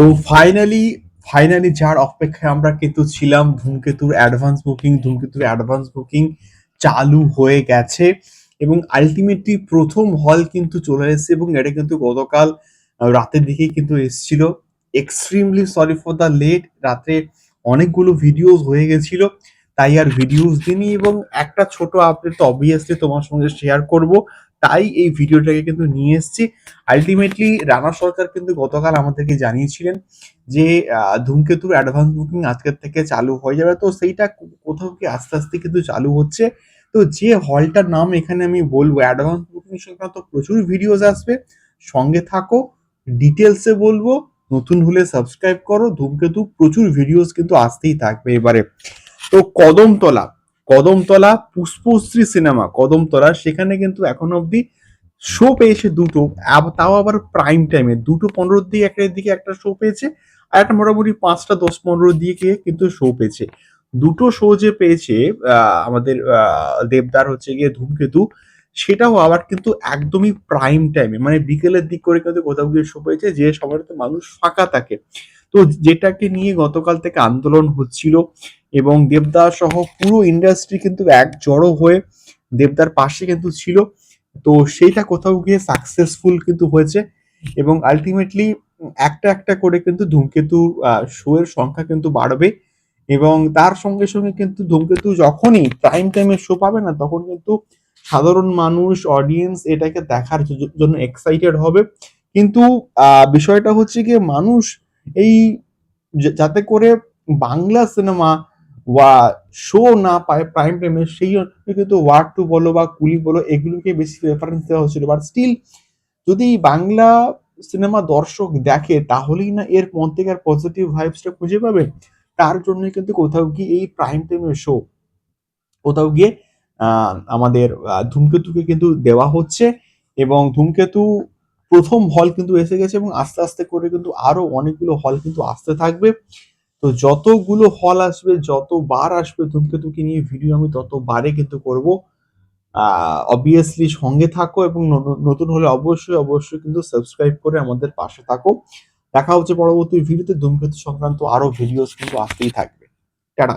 তো finally finally যার অপেক্ষায় আমরা কিন্তু ছিলাম, ধূমকেতুর অ্যাডভান্স বুকিং ধূমকেতুর অ্যাডভান্স বুকিং চালু হয়ে গেছে এবং আলটিমেটলি প্রথম হল কিন্তু চলে এসেছে এবং এটা কিন্তু গতকাল রাতের দিকে কিন্তু এসেছিল। Extremely sorry for the late রাতে অনেকগুলো ভিডিওস হয়ে গেছিল। তাই আর ভিডিওস দিইনি এবং একটা ছোট আপডেট তো অবভিয়াসলি তোমার সঙ্গে শেয়ার করব। তাই এই ভিডিওটাকে কিন্তু নিয়ে এসেছি। আলটিমেটলি রানা সরকার কিন্তু গতকাল আমাদেরকে জানিয়েছিলেন যে ধূমকেতুর অ্যাডভান্স বুকিং আজকের থেকে চালু হয়ে যাবে। তো সেইটা কোথাও কি আস্তে আস্তে কিন্তু চালু হচ্ছে। তো যে হলটার নাম এখানে আমি বলব অ্যাডভান্স বুকিং সংক্রান্ত প্রচুর ভিডিওস আসবে। সঙ্গে থাকো ডিটেলসে বলব, নতুন হলে সাবস্ক্রাইব করো। ধূমকেতু প্রচুর ভিডিওস কিন্তু আসতেই থাকবে এবারে। তো কদমতলা কদমতলা পুষ্পশ্রী সিনেমা, কদমতলা, সেখানে কিন্তু এখন অবধি শো পেয়েছে দুটো তাও আবার প্রাইম টাইমে দুটো পনেরোর দিকে একটা দিকে একটা শো পেয়েছে, আর একটা মোটামুটি পাঁচটা, দশ পনেরোর দিকে কিন্তু শো পেয়েছে। দুটো শো যে পেয়েছে আমাদের দেবদার হচ্ছে গিয়ে ধূমকেতু, সেটাও আবার কিন্তু একদমই প্রাইম টাইমে মানে বিকেলের দিক করে কিন্তু কোথাও গিয়ে শো পেয়েছে, যে সময়টাতে মানুষ ফাঁকা থাকে। তো যেটাকে নিয়ে গতকাল থেকে আন্দোলন হচ্ছিল এবং দেবদার সহ পুরো ইন্ডাস্ট্রি কিন্তু এক জড়ো হয়ে দেবদার পাশে কিন্তু ছিল। তো সেইটা কোথাও গিয়ে সাকসেসফুল কিন্তু হয়েছে এবং আলটিমেটলি একটা একটা করে কিন্তু ধূমকেতু শোয়ের সংখ্যা কিন্তু বাড়বে এবং তার সঙ্গে সঙ্গে কিন্তু ধূমকেতু যখনই প্রাইম টাইমে শো পাবে না, তখন কিন্তু সাধারণ মানুষ অডিয়েন্স এটাকে দেখার জন্য এক্সাইটেড হবে। কিন্তু বিষয়টা হচ্ছে গিয়ে মানুষ এই যাতে করে বাংলা সিনেমা বা শো না পায় প্রাইম টাইমে সেই কিন্তু ওয়ার্ড টু বলো বা কুলি বলো, এগুলোকে বেশি রেফারেন্স দেওয়া হচ্ছিল। বাট স্টিল যদি বাংলা সিনেমা দর্শক দেখে, তাহলেই না এর মধ্যে আর পজিটিভ ভাইবসটা খুঁজে পাবে। তার জন্য কিন্তু কোথাও গিয়ে এই প্রাইম টাইমের শো কোথাও গিয়ে আমাদের ধূমকেতুকে কিন্তু দেওয়া হচ্ছে। এবং ধূমকেতু প্রথম হল কিন্তু এসে গেছে এবং আস্তে আস্তে করে কিন্তু আরও অনেকগুলো হল কিন্তু আসতে থাকবে। তো যতগুলো হল আসবে, যতবার আসবে ধূমকেতুকে নিয়ে ভিডিও আমি ততবারে কিন্তু করব। অবভিয়াসলি সঙ্গে থাকো এবং নতুন হলে অবশ্যই অবশ্যই কিন্তু সাবস্ক্রাইব করে আমাদের পাশে থাকো। দেখা হচ্ছে পরবর্তী ভিডিওতে ধূমকেতু সংক্রান্ত আরও ভিডিওস কিন্তু আসতেই থাকবে। টাটা।